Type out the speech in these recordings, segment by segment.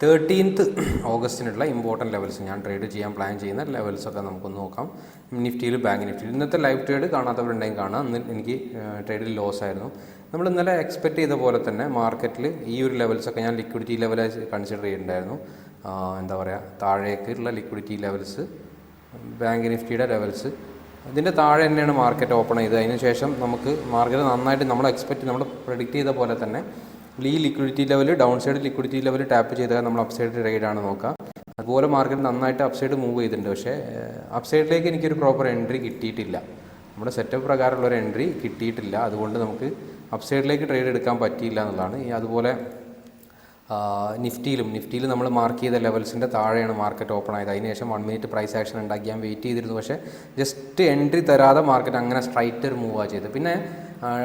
Thirteenth ഓഗസ്റ്റിനുള്ള important levels ഞാൻ trade ചെയ്യാൻ പ്ലാൻ ചെയ്യുന്ന ലെവൽസൊക്കെ നമുക്കൊന്ന് നോക്കാം. നിഫ്റ്റിയിൽ ബാങ്ക് നിഫ്റ്റിയിൽ ഇന്നത്തെ ലൈവ് ട്രേഡ് കാണാത്തവരുണ്ടെങ്കിൽ കാണാം. ഇന്ന് എനിക്ക് ട്രേഡിൽ ലോസ് ആയിരുന്നു. നമ്മൾ ഇന്നലെ എക്സ്പെക്റ്റ് ചെയ്ത പോലെ തന്നെ മാർക്കറ്റിൽ ഈ ഒരു ലെവൽസൊക്കെ ഞാൻ ലിക്വിഡിറ്റി ലെവലായി കൺസിഡർ ചെയ്തിട്ടുണ്ടായിരുന്നു. എന്താ പറയുക താഴേക്കുള്ള ലിക്വിഡിറ്റി ലെവൽസ് ബാങ്ക് നിഫ്റ്റിയുടെ ലെവൽസ് ഇതിന്റെ താഴെ തന്നെയാണ് മാർക്കറ്റ് ഓപ്പൺ ചെയ്തത്. അതിനുശേഷം നമുക്ക് മാർക്കറ്റ് നന്നായിട്ട് നമ്മൾ എക്സ്പെക്റ്റ് നമ്മൾ പ്രഡിക്റ്റ് ചെയ്ത പോലെ തന്നെ ഈ liquidity level downside liquidity level tap ചെയ്താൽ നമ്മൾ അപ്സൈഡ് സൈഡ് ട്രേഡ് ആണ് നോക്കുക. അതുപോലെ മാർക്കറ്റ് നന്നായിട്ട് അപ്സൈഡ് സൈഡ് മൂവ് ചെയ്തിട്ടുണ്ട്. പക്ഷേ അപ്സൈഡിലേക്ക് എനിക്കൊരു പ്രോപ്പർ എൻട്രി കിട്ടിയിട്ടില്ല. നമ്മുടെ സെറ്റപ്പ് പ്രകാരമുള്ള ഒരു എൻട്രി കിട്ടിയിട്ടില്ല. അതുകൊണ്ട് നമുക്ക് അപ്സൈഡിലേക്ക് ട്രേഡ് എടുക്കാൻ പറ്റിയില്ല എന്നുള്ളതാണ്. ഈ അതുപോലെ നിഫ്റ്റിയിലും നിഫ്റ്റിയിൽ നമ്മൾ മാർക്ക് ചെയ്ത ലെവൽസിന്റെ താഴെയാണ് മാർക്കറ്റ് ഓപ്പൺ ആയത്. അതിനുശേഷം വൺ മിനിറ്റ് പ്രൈസ് ആക്ഷൻ ഉണ്ടാക്കി. ഞാൻ വെയിറ്റ് ചെയ്തിരുന്നു. പക്ഷേ ജസ്റ്റ് എൻട്രി തരാതെ മാർക്കറ്റ് അങ്ങനെ സ്ട്രൈറ്റ് മൂവ് ആ ചെയ്ത് പിന്നെ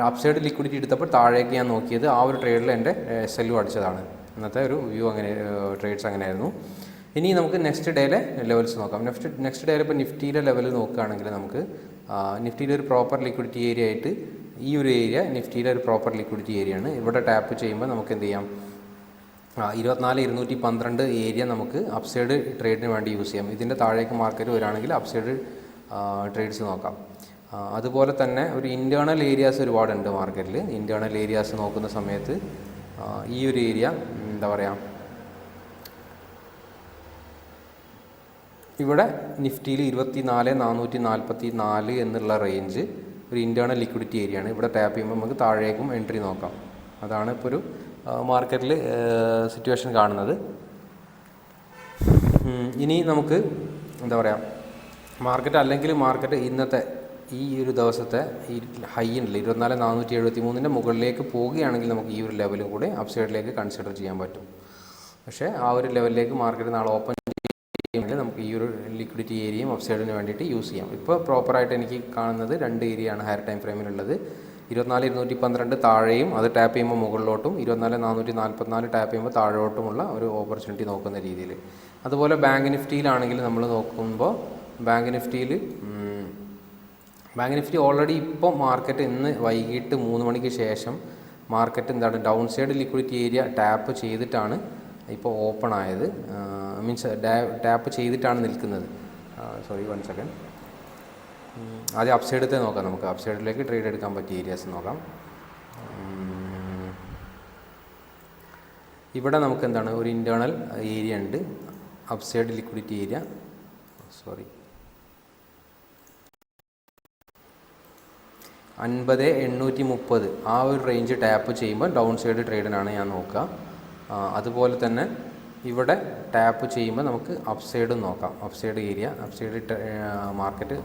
അപ്സൈഡ് ലിക്വിഡിറ്റി എടുത്തപ്പോൾ താഴേക്ക് ഞാൻ നോക്കിയത് ആ ഒരു ട്രേഡിൽ എന്റെ സെല്ലു അടിച്ചതാണ്. ഇന്നത്തെ ഒരു വ്യൂ അങ്ങനെ ട്രേഡ്സ് അങ്ങനെയായിരുന്നു. ഇനി നമുക്ക് നെക്സ്റ്റ് ഡേയിലെ ലെവൽസ് നോക്കാം. നെക്സ്റ്റ് നെക്സ്റ്റ് ഡേയിൽ ഇപ്പോൾ നിഫ്റ്റിയിലെ ലെവൽ നോക്കുകയാണെങ്കിൽ നമുക്ക് നിഫ്റ്റിയിലെ ഒരു പ്രോപ്പർ ലിക്വിഡിറ്റി ഏരിയ ആയിട്ട് ഈ ഒരു ഏരിയ നിഫ്റ്റിയിലെ ഒരു പ്രോപ്പർ ലിക്വിഡിറ്റി ഏരിയ ആണ്. ഇവിടെ ടാപ്പ് ചെയ്യുമ്പോൾ നമുക്ക് എന്ത് ചെയ്യാം? ഇരുപത്തിനാല് ഇരുന്നൂറ്റി പന്ത്രണ്ട് ഏരിയ നമുക്ക് അപ്സൈഡ് ട്രേഡിന് വേണ്ടി യൂസ് ചെയ്യാം. ഇതിന്റെ താഴേക്ക് മാർക്കറ്റ് വരികയാണെങ്കിൽ അപ്സൈഡ് ട്രേഡ്സ് നോക്കാം. അതുപോലെ തന്നെ ഒരു ഇന്റേർണൽ ഏരിയാസ് ഒരുപാടുണ്ട് മാർക്കറ്റിൽ ഇന്റേർണൽ ഏരിയാസ് നോക്കുന്ന സമയത്ത് ഈ ഒരു ഏരിയ എന്താ പറയുക ഇവിടെ നിഫ്റ്റിയിൽ ഇരുപത്തി നാല് നാനൂറ്റി നാൽപ്പത്തി നാല് എന്നുള്ള റേഞ്ച് ഒരു ഇന്റേർണൽ ലിക്വിഡിറ്റി ഏരിയ ആണ്. ഇവിടെ ടാപ്പ് ചെയ്യുമ്പോൾ നമുക്ക് താഴേക്കും എൻട്രി നോക്കാം. അതാണ് ഇപ്പോൾ ഒരു മാർക്കറ്റിൽ സിറ്റുവേഷൻ കാണുന്നത്. ഇനി നമുക്ക് എന്താ പറയുക മാർക്കറ്റ് അല്ലെങ്കിൽ മാർക്കറ്റ് ഇന്നത്തെ ഈ ഒരു ദിവസത്തെ ഈ ഹൈ ഉണ്ടല്ലോ ഇരുപത്തിനാല് നാനൂറ്റി എഴുപത്തി മൂന്നിന്റെ മുകളിലേക്ക് പോവുകയാണെങ്കിൽ നമുക്ക് ഈ ഒരു ലെവലും കൂടി അപ്സൈഡിലേക്ക് കൺസിഡർ ചെയ്യാൻ പറ്റും. പക്ഷേ ആ ഒരു ലെവലിലേക്ക് മാർക്കറ്റ് നാളെ ഓപ്പൺ ചെയ്യുമെങ്കിൽ നമുക്ക് ഈ ഒരു ലിക്വിഡിറ്റി ഏരിയയും അപ്സൈഡിന് വേണ്ടിയിട്ട് യൂസ് ചെയ്യാം. ഇപ്പോൾ പ്രോപ്പറായിട്ട് എനിക്ക് കാണുന്നത് രണ്ട് ഏരിയ ആണ് ഹയർ ടൈം ഫ്രെയിമിലുള്ളത് ഇരുപത്തിനാല് ഇരുന്നൂറ്റി പന്ത്രണ്ട് താഴെയും അത് ടാപ്പ് ചെയ്യുമ്പോൾ മുകളിലോട്ടും ഇരുപത്തിനാല് നാനൂറ്റി നാൽപ്പത്തിനാല് ടാപ്പ് ചെയ്യുമ്പോൾ താഴോട്ടുമുള്ള ഒരു ഓപ്പർച്യൂണിറ്റി നോക്കുന്ന രീതിയിൽ. അതുപോലെ ബാങ്ക് നിഫ്റ്റിയിലാണെങ്കിൽ നമ്മൾ നോക്കുമ്പോൾ ബാങ്ക് നിഫ്റ്റിയിൽ ബാങ്ക് നിഫ്റ്റി ഓൾറെഡി ഇപ്പോൾ മാർക്കറ്റ് ഇന്ന് വൈകിട്ട് മൂന്ന് മണിക്ക് ശേഷം മാർക്കറ്റ് എന്താണ് down side liquidity area tap ചെയ്തിട്ടാണ് ഇപ്പോൾ ഓപ്പൺ ആയത്. മീൻസ് ടാപ്പ് ചെയ്തിട്ടാണ് നിൽക്കുന്നത്. സോറി വൺ സെക്കൻഡ് ആദ്യം അപ്സൈഡത്തെ നോക്കാം നമുക്ക്. അപ്സൈഡിലേക്ക് ട്രേഡ് എടുക്കാൻ പറ്റിയ ഏരിയാസ് നോക്കാം. ഇവിടെ നമുക്ക് എന്താണ്? ഒരു ഇന്റേർണൽ ഏരിയ ഉണ്ട്. അപ്സൈഡ് ലിക്വിഡിറ്റി ഏരിയ സോറി അൻപത് എണ്ണൂറ്റി മുപ്പത്. ആ ഒരു റേഞ്ച് ടാപ്പ് ചെയ്യുമ്പോൾ ഡൗൺ സൈഡ് ട്രേഡിനാണ് ഞാൻ നോക്കുക. അതുപോലെ തന്നെ ഇവിടെ ടാപ്പ് ചെയ്യുമ്പോൾ നമുക്ക് അപ്സൈഡും നോക്കാം. അപ്സൈഡ് ഏരിയ അപ്സൈഡ് മാർക്കറ്റ്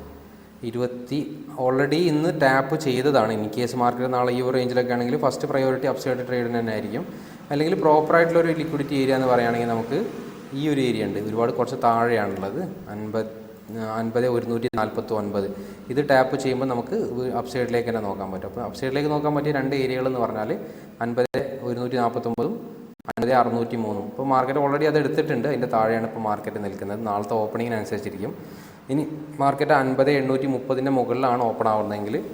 ഇരുപത്തി ഓൾറെഡി ഇന്ന് ടാപ്പ് ചെയ്തതാണ്. ഇൻ കേസ് മാർക്കറ്റ് നാളെ ഈ ഒരു റേഞ്ചിലൊക്കെ ആണെങ്കിൽ ഫസ്റ്റ് പ്രയോറിറ്റി അപ്സൈഡ് ട്രേഡിന് തന്നെ ആയിരിക്കും. അല്ലെങ്കിൽ പ്രോപ്പറായിട്ടുള്ള ഒരു ലിക്വിഡിറ്റി ഏരിയ എന്ന് പറയുകയാണെങ്കിൽ നമുക്ക് ഈ ഒരു ഏരിയ ഉണ്ട്. ഒരുപാട് കുറച്ച് താഴെയാണുള്ളത്. അൻപത് അൻപത് ഒരുന്നൂറ്റി നാൽപ്പത്തി ഒൻപത്. ഇത് ടാപ്പ് ചെയ്യുമ്പോൾ നമുക്ക് അപ്സൈഡിലേക്ക് തന്നെ നോക്കാൻ പറ്റും. അപ്പോൾ അപ്സൈഡിലേക്ക് നോക്കാൻ പറ്റിയ രണ്ട് ഏരിയകൾ എന്ന് പറഞ്ഞാൽ അൻപത് ഒരുന്നൂറ്റി നാൽപ്പത്തൊമ്പതും അൻപത് അറുന്നൂറ്റി മൂന്നും. ഇപ്പോൾ മാർക്കറ്റ് ഓൾറെഡി അത് എടുത്തിട്ടുണ്ട്. അതിന്റെ താഴെയാണ് ഇപ്പോൾ മാർക്കറ്റ് നിൽക്കുന്നത്. നാളത്തെ ഓപ്പണിങ്ങിന് അനുസരിച്ചിരിക്കും. ഇനി മാർക്കറ്റ് അൻപത് എണ്ണൂറ്റി മുപ്പതിന്റെ മുകളിലാണ് ഓപ്പൺ ആവുന്നതെങ്കിൽ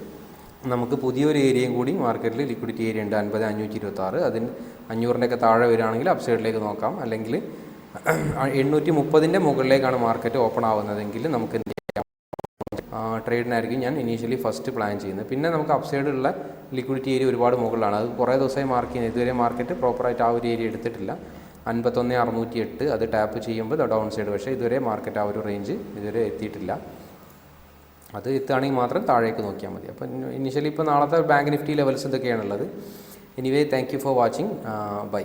നമുക്ക് പുതിയൊരു ഏരിയയും കൂടി മാർക്കറ്റിൽ ലിക്വിഡിറ്റി ഏരിയ ഉണ്ട്. അൻപത് അഞ്ഞൂറ്റി ഇരുപത്താറ്. അതിന് അഞ്ഞൂറിന്റെയൊക്കെ താഴെ വരികയാണെങ്കിൽ അപ്സൈഡിലേക്ക് നോക്കാം. അല്ലെങ്കിൽ എണ്ണൂറ്റി മുപ്പതിന്റെ മുകളിലേക്കാണ് മാർക്കറ്റ് ഓപ്പൺ ആവുന്നതെങ്കിൽ നമുക്ക് എന്ത് ചെയ്യാം? ട്രേഡിനായിരിക്കും ഞാൻ ഇനീഷ്യലി ഫസ്റ്റ് പ്ലാൻ ചെയ്യുന്നത്. പിന്നെ നമുക്ക് അപ്സൈഡുള്ള ലിക്വിഡിറ്റി ഏരിയ ഒരുപാട് മുകളിലാണ്. അത് കുറേ ദിവസമായി മാർക്ക് ചെയ്യുന്നത് ഇതുവരെ മാർക്കറ്റ് പ്രോപ്പറായിട്ട് ആ ഒരു ഏരിയ എടുത്തിട്ടില്ല. അൻപത്തൊന്ന് അറുന്നൂറ്റി എട്ട് അത് ടാപ്പ് ചെയ്യുമ്പോൾ ഡൗൺ സൈഡ് പക്ഷേ ഇതുവരെ മാർക്കറ്റ് ആ ഒരു റേഞ്ച് ഇതുവരെ എത്തിയിട്ടില്ല. അത് എത്തുകയാണെങ്കിൽ മാത്രം താഴേക്ക് നോക്കിയാൽ മതി. അപ്പോൾ ഇനിഷ്യലി ഇപ്പോൾ നാളത്തെ bank Nifty levels ഇതൊക്കെയാണുള്ളത് anyway thank you for watching bye